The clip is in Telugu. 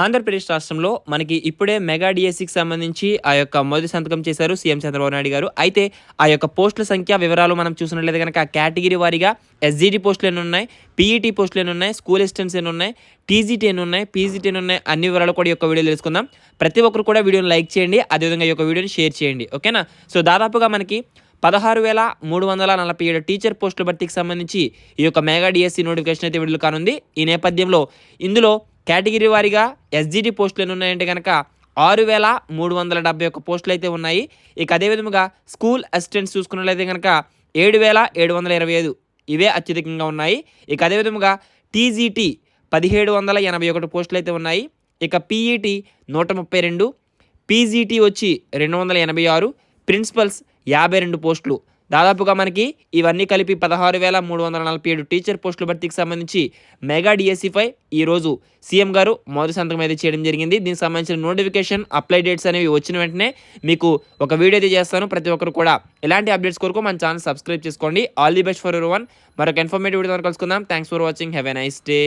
ఆంధ్రప్రదేశ్ రాష్ట్రంలో మనకి ఇప్పుడే మెగా డిఎస్సికి సంబంధించి ఆ యొక్క మొదటి సంతకం చేశారు సీఎం చంద్రబాబు నాయుడు గారు. అయితే ఆ యొక్క పోస్టుల సంఖ్య వివరాలు మనం చూసినట్లయితే కనుక కేటగిరీ వారీగా ఎస్జిటి పోస్టులు ఎన్ని ఉన్నాయి పీఈటీ పోస్టులు ఎన్ని ఉన్నాయి స్కూల్ అసిస్టెంట్స్ ఎన్ని ఉన్నాయి టీజీటీ ఎన్ని ఉన్నాయి పీజీటీ ఎన్ని ఉన్నాయి అన్ని వివరాలు కూడా ఈ యొక్క వీడియో తెలుసుకుందాం. ప్రతి ఒక్కరు కూడా వీడియోని లైక్ చేయండి అదేవిధంగా ఈ యొక్క వీడియోని షేర్ చేయండి. ఓకేనా? సో దాదాపుగా మనకి పదహారు వేల మూడు వందల నలభై ఏడు టీచర్ పోస్టుల భర్తీకి సంబంధించి ఈ యొక్క మెగా డిఎస్సి నోటిఫికేషన్ అయితే విడుదల కానుంది. ఈ నేపథ్యంలో ఇందులో కేటగిరీ వారీగా ఎస్జిటి పోస్టులు ఎన్ని ఉన్నాయంటే కనుక ఆరు వేల మూడు వందల డెబ్బై ఒక్క పోస్టులు అయితే ఉన్నాయి. ఇక అదేవిధంగా స్కూల్ అసిస్టెంట్స్ చూసుకున్నట్లయితే కనుక ఏడు వేల ఏడు వందల ఇరవై ఐదు ఇవే అత్యధికంగా ఉన్నాయి. ఇక అదేవిధంగా టీజీటీ పదిహేడు వందల ఎనభై ఒకటి పోస్టులు అయితే ఉన్నాయి. ఇక పీఈటీ నూట ముప్పై రెండు పీజీటీ వచ్చి రెండు వందల ఎనభై ఆరు ప్రిన్సిపల్స్ యాభై రెండు పోస్టులు. దాదాపుగా మనకి ఇవన్నీ కలిపి పదహారు వేల మూడు వందల నలభై ఏడు టీచర్ పోస్టుల భర్తీకి సంబంధించి మెగా డిఎస్సిపై ఈరోజు సీఎం గారు మొదటి సంతకం అయితే చేయడం జరిగింది. దీనికి సంబంధించిన నోటిఫికేషన్ అప్లై డేట్స్ అనేవి వచ్చిన వెంటనే మీకు ఒక వీడియో అయితే చేస్తాను. ప్రతి ఒక్కరు కూడా ఎలాంటి అప్డేట్స్ కొరకు మన ఛానల్ సబ్స్క్రైబ్ చేసుకోండి. All the best for everyone మరొక ఇన్ఫర్మేటివ్ వీడియో కలుసుకుందాం. Thanks for watching have a nice day